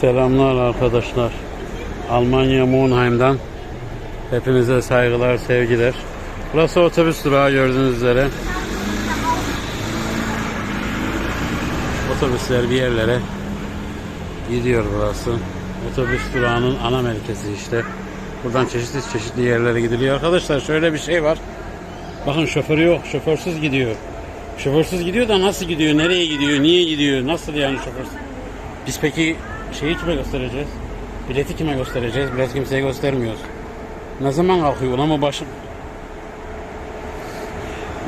Selamlar arkadaşlar. Almanya Monheim'dan hepinize saygılar, sevgiler. Burası otobüs durağı gördüğünüz üzere. Otobüsler bir yerlere gidiyor burası. Otobüs durağının ana merkezi işte. Buradan çeşitli çeşitli yerlere gidiliyor. Arkadaşlar şöyle bir şey var. Bakın şoförü yok. Şoförsüz gidiyor. Şoförsüz gidiyor da nasıl gidiyor? Nereye gidiyor? Niye gidiyor? Nasıl yani şoförsüz? Biz peki şeyi kime göstereceğiz? Bileti kime göstereceğiz? Biraz kimseye göstermiyoruz. Ne zaman kalkıyor? Ulan mı başım?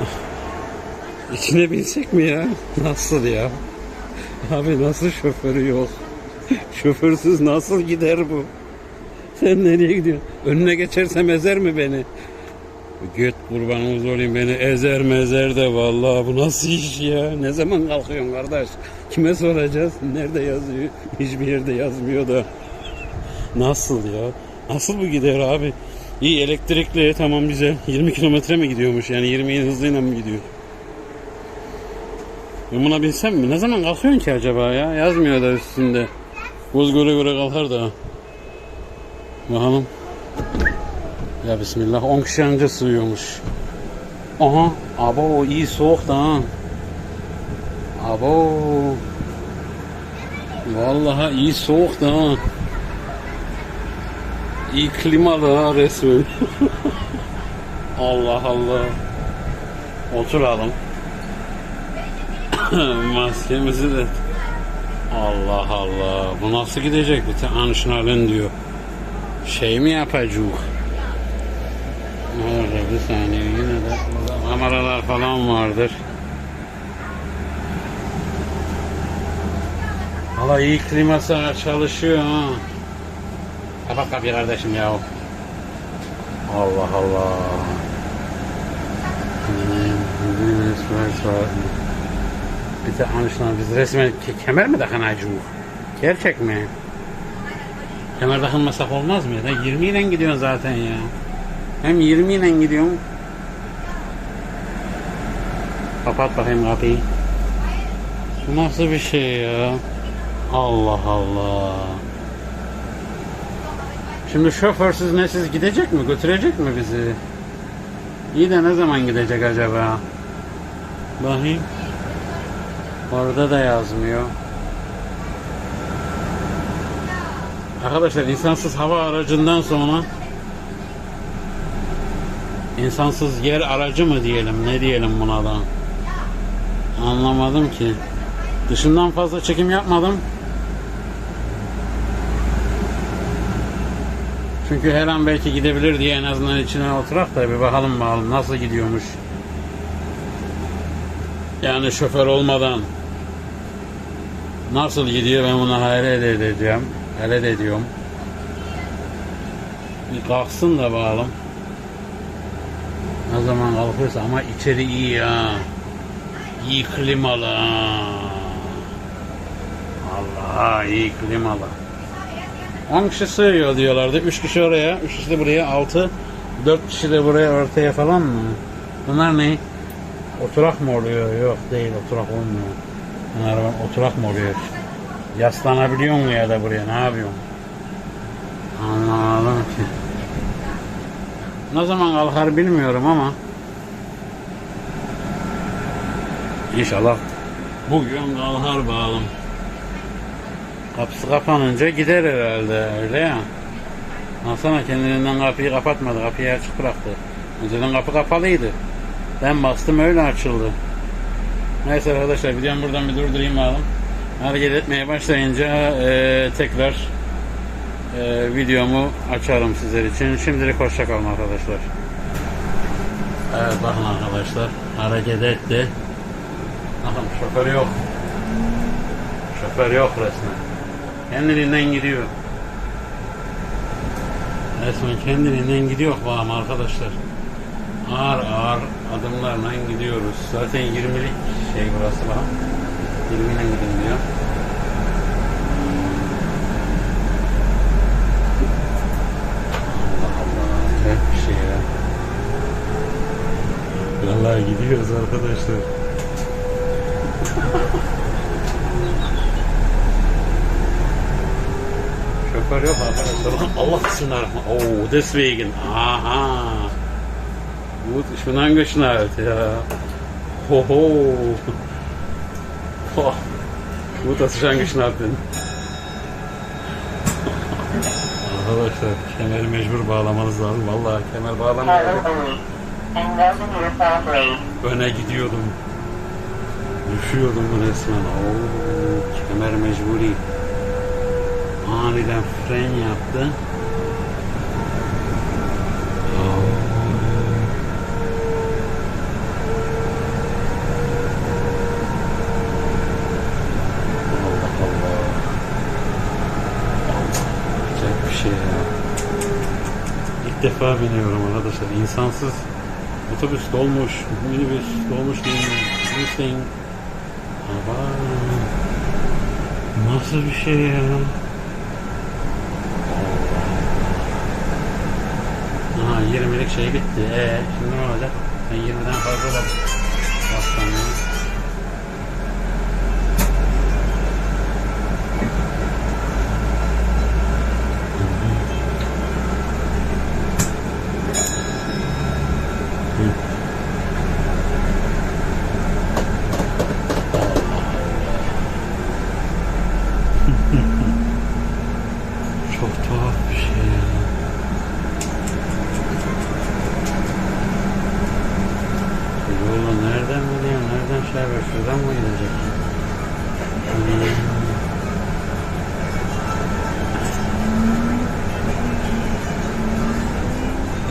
İçine binsek mi ya? Nasıl ya? Abi nasıl şoförü yok? Şoförsüz nasıl gider bu? Sen nereye gidiyorsun? Önüne geçersem ezer mi beni? Göt kurbanımız olayım beni ezer mezer de vallahi bu nasıl iş ya? Ne zaman kalkıyorsun kardeş? Kime soracağız? Nerede yazıyor? Hiçbir yerde yazmıyor da. Nasıl ya? Nasıl bu gider abi? İyi elektrikli tamam güzel. 20 kilometre mi gidiyormuş? Yani 20 hızıyla mı gidiyor? Ben buna binsem mi? Ne zaman kalkıyorsun ki acaba ya? Yazmıyor da üstünde. Buz göre göre kalkar da. Bakalım. Ya bismillah 10 kişi anca sığıyormuş. Aha. Abo iyi soğuk da ha. Abo. Vallahi iyi soğuk da ha. İyi klimalı ha resmen. Allah Allah. Oturalım. Maskemizi de. Allah Allah. Bu nasıl gidecek? Bir tane diyor. Şey mi yapacak? Orada bir saniye yine de kameralar falan vardır. Valla iyi kliması çalışıyor ha. Kapat kapıyı kardeşim ya. Allah Allah. Bir de anlaşılan biz resmen ke- kemer mi takınacağız? Gerçek mi? Kemer takılmasak olmaz mı? Ya 20 ile gidiyorsun zaten ya. Hem 20 ile gidiyorsun. Kapat bakayım kapıyı. Bu nasıl bir şey ya? Allah Allah. Şimdi şoförsüz nesiz gidecek mi? Götürecek mi bizi? İyi de ne zaman gidecek acaba? Bakayım. Orada da yazmıyor. Arkadaşlar insansız hava aracından sonra insansız yer aracı mı diyelim ne diyelim buna da? Anlamadım ki. Dışından fazla çekim yapmadım. Çünkü her an belki gidebilir diye en azından içine oturak da bir bakalım bakalım nasıl gidiyormuş. Yani şoför olmadan nasıl gidiyor ben bunu hayret edeceğim hayret ediyorum. Bir kalksın da bakalım ne zaman kalkıyorsa ama içeri iyi ya. İyi klimalı. Allah iyi klimalı. 10 kişi sığıyor diyorlardı. 3 kişi oraya, 3 kişi de buraya, 6 4 kişi de buraya ortaya falan mı? Bunlar ne? Oturak mı oluyor? Yok değil oturak olmuyor. Bunlar oturak mı oluyor? Yaslanabiliyor mu ya da buraya? Ne yapıyorsun? Anlamadım ki. Ne zaman kalkar bilmiyorum ama İnşallah bugün kalkar bağlım. Kapısı kapanınca gider herhalde öyle ya. Baksana kendiliğinden kapıyı kapatmadı. Kapıyı açık bıraktı. Önceden kapı kapalıydı. Ben bastım öyle açıldı. Neyse arkadaşlar videomu buradan bir durdurayım bakalım. Hareket etmeye başlayınca eee, tekrar e, videomu açarım sizler için. Şimdilik hoşçakalın arkadaşlar. Evet bakın arkadaşlar hareket etti. Bakın şoför yok. Şoför yok resmen. Kendiliğinden gidiyor. Resmen kendiliğinden gidiyor bağım arkadaşlar. Ağır ağır adımlarla gidiyoruz. Zaten 20'lik şey burası bak. 20 ile gidin diyor. Allah Allah. Hep bir şey ya. Vallahi gidiyoruz arkadaşlar. Şoför yok arkadaşlar. Allah bismillahirrahmanirrahim. Oh, deswegen. Aha. Gut, ich bin angeschnallt, ja. Hoho. Boah. Gut, dass ich angeschnallt bin. Arkadaşlar kemeri mecbur bağlamanız lazım. Vallahi kemer bağlamayalım. Öne gidiyordum. Düşüyordum resmen. Oo, kemer mecburi. Aniden fren yaptı. Şey. İlk defa biniyorum arkadaşlar. İnsansız otobüs dolmuş, minibüs dolmuş Hüseyin. Ama nasıl bir şey ya? Aha 20'lik şey bitti. Ee şimdi ne olacak? Ben 20'den fazla bastım ya. Çok tuhaf bir şey ya. Yolu nereden biliyorum? Nereden şey yapıyor? Şuradan mı gidecek? Hmm.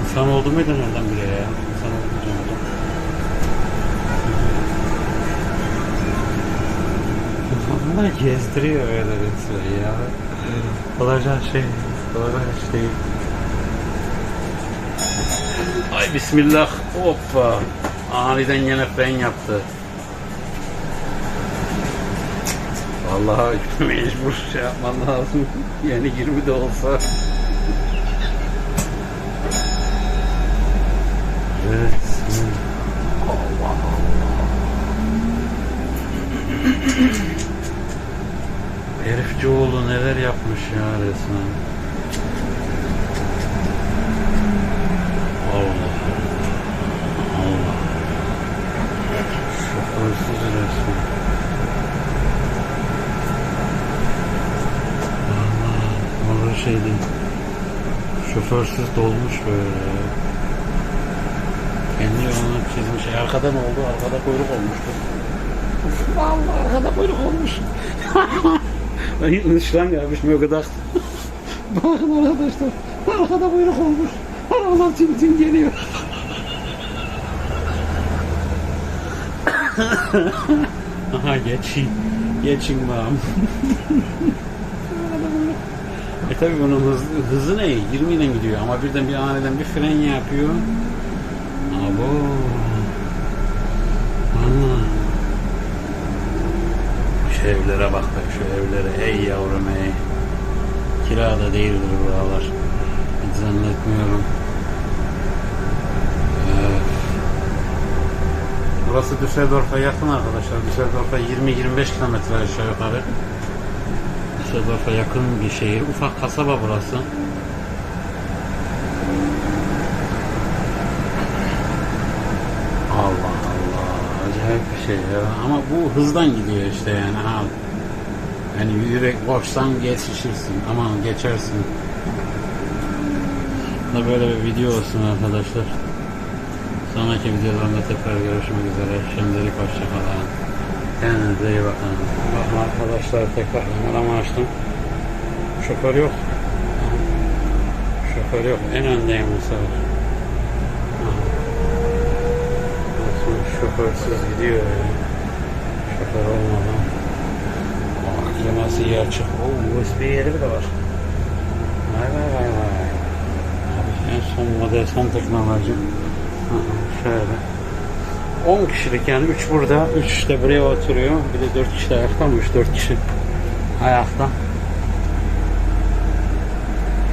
İnsan oldu muydu nereden biliyor ya? İnsan oldu muydu nereden? Bana gezdiriyor öyle resmen ya. Olacak şey, olacak şey. Ay bismillah. Hoppa. Aniden yine fren yaptı. Vallahi mecbur şey yapman lazım. Yani 20 de olsa. Evet. Allah Allah. Herifçioğlu neler yapmış ya resmen. Allah Allah. Şoförsüz resmen. Allah. Orada şey değil. Şoförsüz dolmuş böyle. Kendi yolunu çizmiş. Arkada ne oldu? Arkada kuyruk olmuştu. Vallahi arkada kuyruk olmuş. Ben ışlan gelmiş mi o kadar. Bakın arkadaşlar. Arkada kuyruk olmuş. Arabalar tim tim geliyor. Aha geçin. Geçin bağım. E tabi bunun hız, hızı ne? 20 ile gidiyor ama birden bir aniden bir fren yapıyor. Abo. Allah. Şu evlere bak be şu evlere. Ey yavrum ey. Kirada değildir buralar. Hiç zannetmiyorum. Burası Düsseldorf'a yakın arkadaşlar. Düsseldorf'a 20-25 kilometre aşağı yukarı. Düsseldorf'a yakın bir şehir. Ufak kasaba burası. Allah Allah. Acayip bir şey ya. Ama bu hızdan gidiyor işte yani. Ha. Yani yürek boşsan geçişirsin. Aman geçersin. Da böyle bir video olsun arkadaşlar. Sonraki videolarında tekrar görüşmek üzere. Şimdilik hoşçakalın. Kendinize iyi bakın. Bakın arkadaşlar tekrar kameramı açtım. Şoför yok. Şoför yok. En öndeyim bu sefer. Bakın şoförsüz gidiyor ya. Şoför olmadan. Kliması iyi açık. Oo, USB yeri bile var. Vay vay vay vay. En son model son teknoloji. Şöyle. 10 kişilik yani 3 burada, 3 de buraya oturuyor. Bir de 4 kişi de ayakta mı? 3-4 kişi ayakta.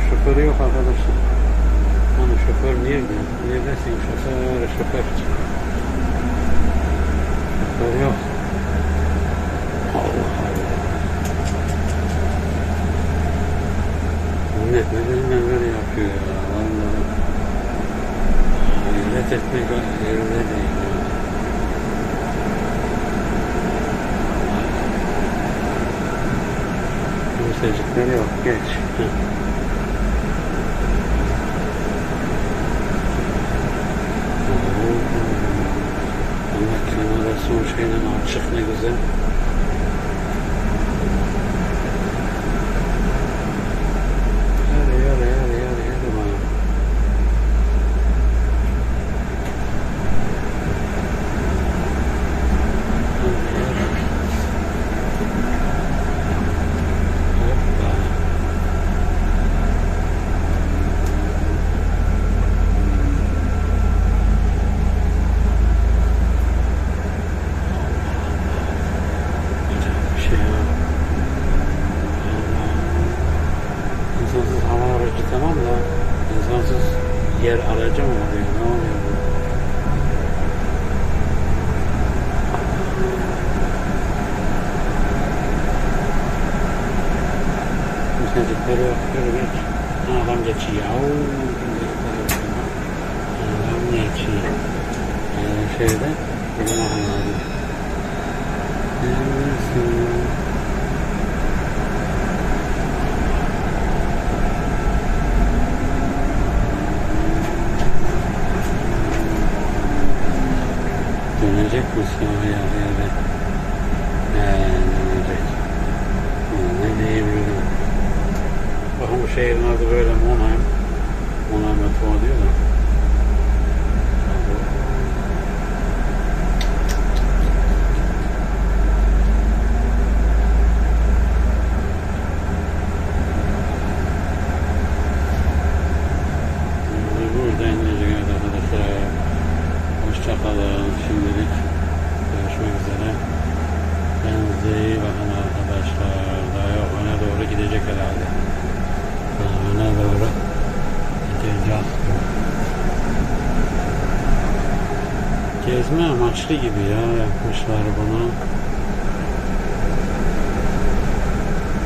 Şoförü yok arkadaşlar. Hani şoför nerede? Neredesin şoför, şoför. Şoför yok. Allah Allah. Millet neler neler yapıyor ya. Vallahi. Millet etmek yerinde değil. ya. Kimsecikleri yok. Geç. Heh. Allah kenara son şeyle açık ne güzel. Hadi hadi hadi hadi hadi bana. Hadi hadi. Hoppa. Acayip bir şey ya. Allah. İnsansız hava aracı tamam da insansız yer aracı mı oluyor? Ne oluyor bu? Kimsecikleri yok. Yürü geç. Adam geçiyor. Adam geçiyor. Ee, şeyde benim ahım Oh, yeah. Gezme amaçlı gibi ya yapmışlar bunu.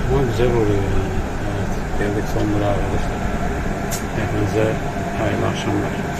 Ama güzel oluyor yani. Evet, geldik son durağa arkadaşlar. Hepinize hayırlı akşamlar.